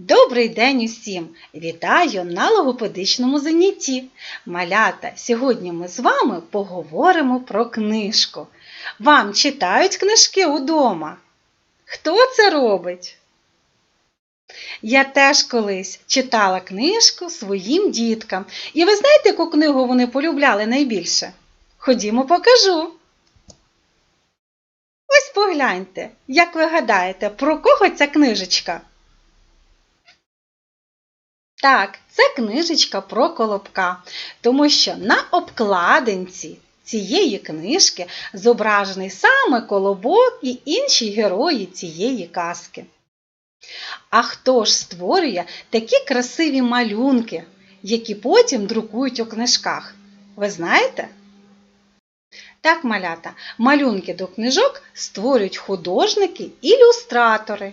Добрий день усім! Вітаю на логопедичному занятті. Малята, сьогодні ми з вами поговоримо про книжку. Вам читають книжки удома? Хто це робить? Я теж колись читала книжку своїм діткам. І ви знаєте, яку книгу вони полюбляли найбільше? Ходімо, покажу. Ось погляньте, як ви гадаєте, про кого ця книжечка? Так, це книжечка про колобка, тому що на обкладинці цієї книжки зображений саме колобок і інші герої цієї казки. А хто ж створює такі красиві малюнки, які потім друкують у книжках? Ви знаєте? Так, малята, малюнки до книжок створюють художники-ілюстратори.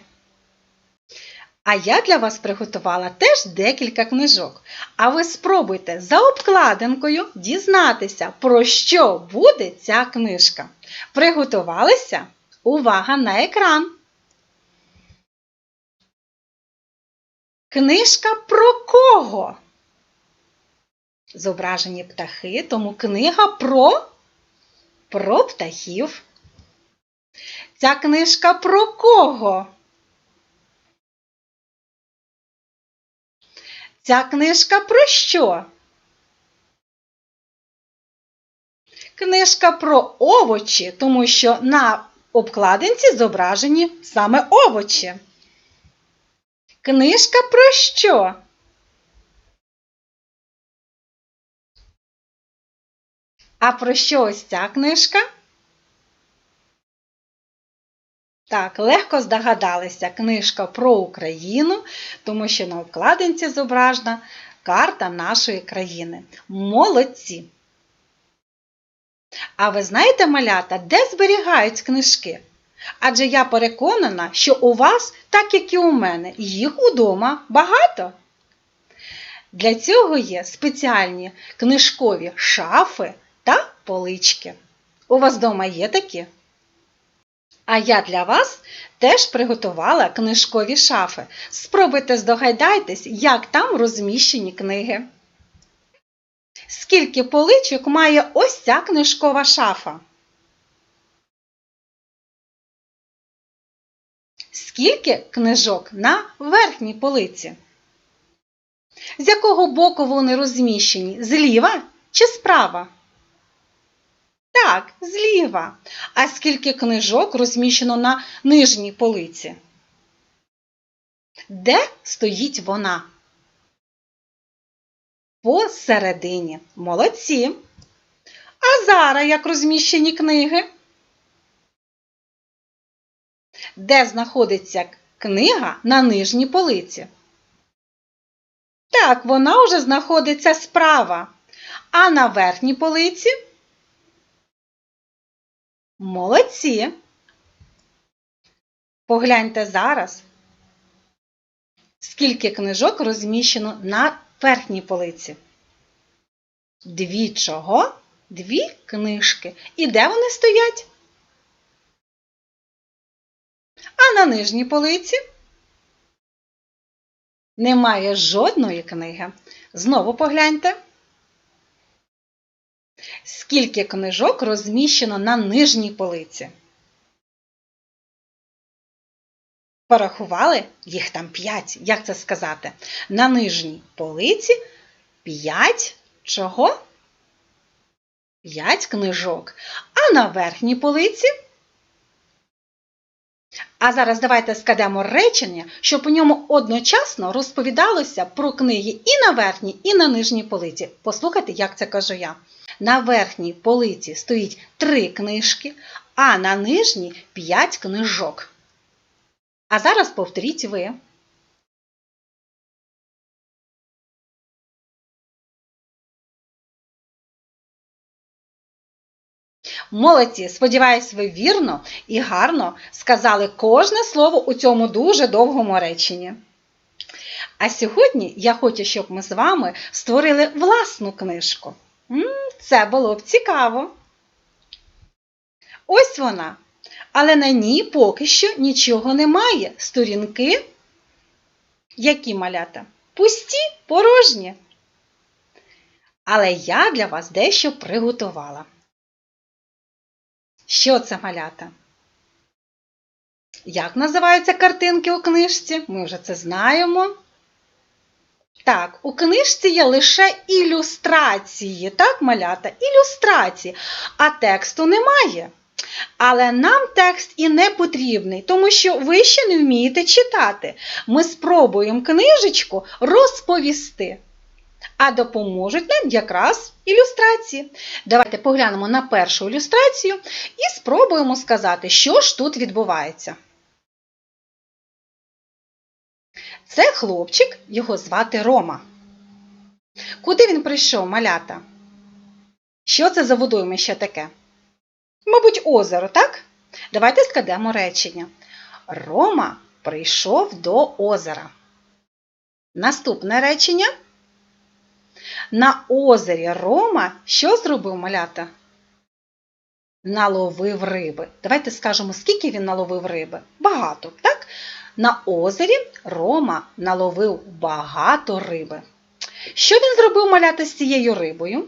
А я для вас приготувала теж декілька книжок. А ви спробуйте за обкладинкою дізнатися, про що буде ця книжка. Приготувалися? Увага на екран! Книжка про кого? Зображені птахи, тому книга про, про птахів. Ця книжка про кого? Ця книжка про що? Книжка про овочі, тому що на обкладинці зображені саме овочі. Книжка про що? А про що ось ця книжка? Так, легко здогадалися книжка про Україну, тому що на обкладинці зображена карта нашої країни. Молодці! А ви знаєте, малята, де зберігають книжки? Адже я переконана, що у вас, так як і у мене, їх удома багато. Для цього є спеціальні книжкові шафи та полички. У вас вдома є такі? А я для вас теж приготувала книжкові шафи. Спробуйте здогадайтесь, як там розміщені книги. Скільки поличок має ось ця книжкова шафа? Скільки книжок на верхній полиці? З якого боку вони розміщені? Зліва чи справа? Так, зліва. А скільки книжок розміщено на нижній полиці? Де стоїть вона? Посередині. Молодці. А зараз як розміщені книги? Де знаходиться книга на нижній полиці? Так, вона вже знаходиться справа. А на верхній полиці? Молодці! Погляньте зараз, скільки книжок розміщено на верхній полиці. Дві чого? Дві книжки. І де вони стоять? А на нижній полиці немає жодної книги. Знову погляньте. Скільки книжок розміщено на нижній полиці? Порахували? Їх там 5. Як це сказати? На нижній полиці 5 чого? 5 книжок. А на верхній полиці? А зараз давайте складемо речення, щоб у ньому одночасно розповідалося про книги і на верхній, і на нижній полиці. Послухайте, як це кажу я. На верхній полиці стоїть три книжки, а на нижній п'ять книжок. А зараз повторіть ви. Молодці, сподіваюсь, ви вірно і гарно сказали кожне слово у цьому дуже довгому реченні. А сьогодні я хочу, щоб ми з вами створили власну книжку. Це було б цікаво. Ось вона. Але на ній поки що нічого немає. Сторінки Які малята? Пусті, порожні. Але я для вас дещо приготувала. Що це малята? Як називаються картинки у книжці? Ми вже це знаємо. Так, у книжці є лише ілюстрації, так, малята? Ілюстрації, а тексту немає. Але нам текст і не потрібний, тому що ви ще не вмієте читати. Ми спробуємо книжечку розповісти. А допоможуть нам якраз ілюстрації. Давайте поглянемо на першу ілюстрацію і спробуємо сказати, що ж тут відбувається. Це хлопчик, його звати Рома. Куди він прийшов, малята? Що це за водоймище таке? Мабуть, озеро, так? Давайте складемо речення. Рома прийшов до озера. Наступне речення. На озері Рома що зробив малята? Наловив риби. Давайте скажемо, скільки він наловив риби. Багато, так? На озері Рома наловив багато риби. Що він зробив малята з цією рибою?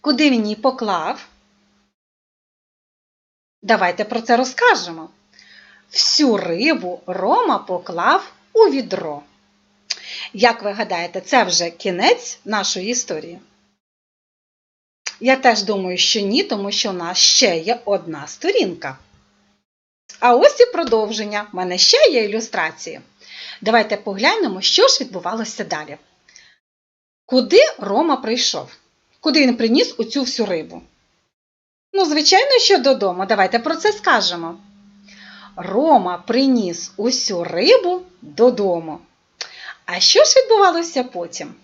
Куди він її поклав? Давайте про це розкажемо. Всю рибу Рома поклав у відро. Як ви гадаєте, це вже кінець нашої історії? Я теж думаю, що ні, тому що у нас ще є одна сторінка. А ось і продовження. У мене ще є ілюстрації. Давайте поглянемо, що ж відбувалося далі. Куди Рома прийшов? Куди він приніс оцю всю рибу? Ну, звичайно, що додому. Давайте про це скажемо. Рома приніс усю рибу додому. А що ж відбувалося потім?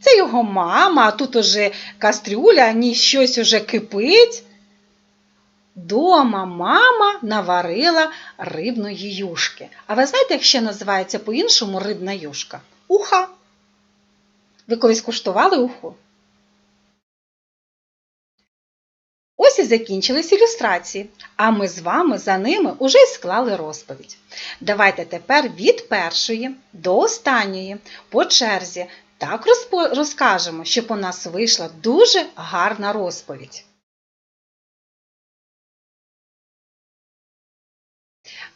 Це його мама, а тут уже кастрюля, ні щось уже кипить. Дома мама наварила рибної юшки. А ви знаєте, як ще називається по-іншому рибна юшка? Уха. Ви колись куштували уху? Ось і закінчились ілюстрації, а ми з вами за ними уже й склали розповідь. Давайте тепер від першої до останньої по черзі так розкажемо, щоб у нас вийшла дуже гарна розповідь.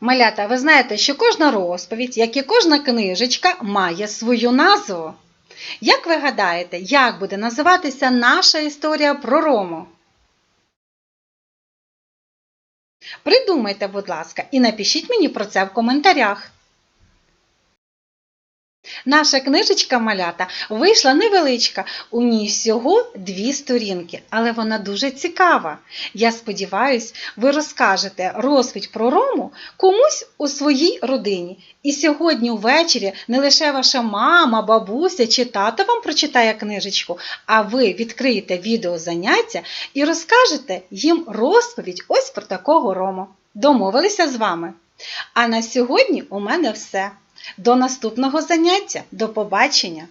Малята, ви знаєте, що кожна розповідь, як і кожна книжечка, має свою назву. Як ви гадаєте, як буде називатися наша історія про Рому? Придумайте, будь ласка, і напишіть мені про це в коментарях. Наша книжечка малята вийшла невеличка, у ній всього дві сторінки, але вона дуже цікава. Я сподіваюся, ви розкажете розповідь про Рому комусь у своїй родині. І сьогодні ввечері не лише ваша мама, бабуся чи тато вам прочитає книжечку, а ви відкриєте відеозаняття і розкажете їм розповідь ось про такого Рому. Домовилися з вами? А на сьогодні у мене все. До наступного заняття. До побачення!